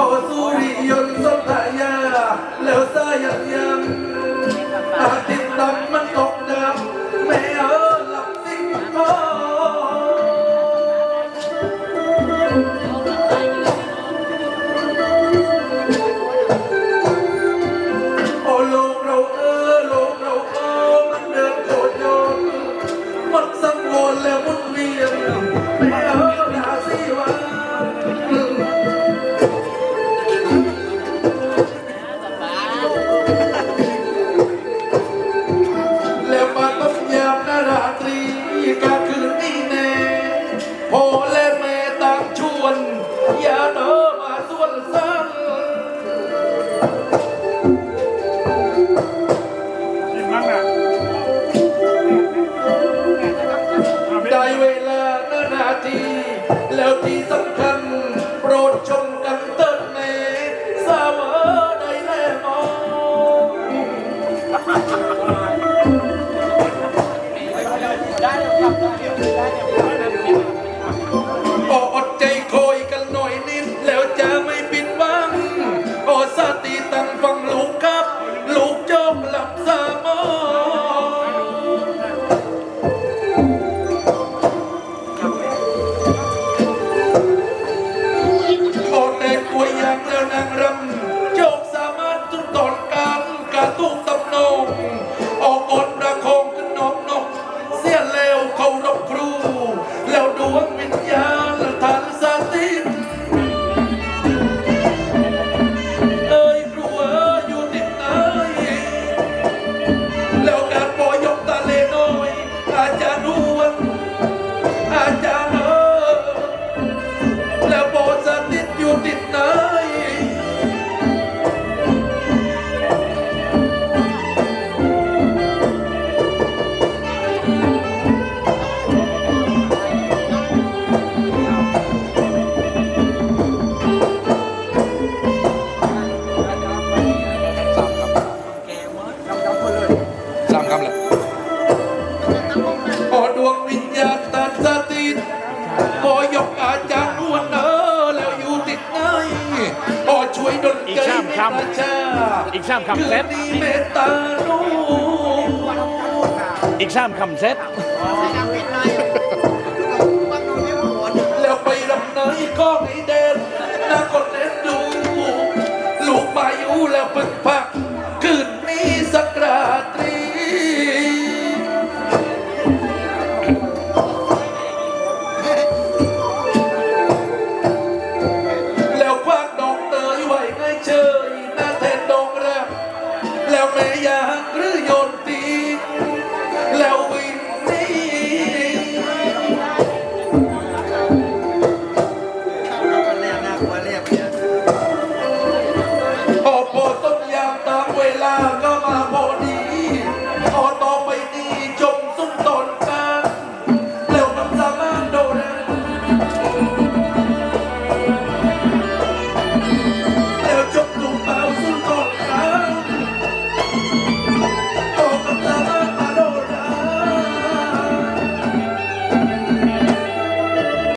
Oh, sorry, you're แล้วที่สำคัญโปรดชมกันเติร์นแม่สาวได้แน่มองได้แล้วครับได้แล้ว தனங்ரம் อีกสามคำเซ็ตอีกสามคำเซ็ตแล้วไปรำไหนก็ไม่เด่นน้าคนเล่นดู ลูกมาอยู่แล้วเพิ่ป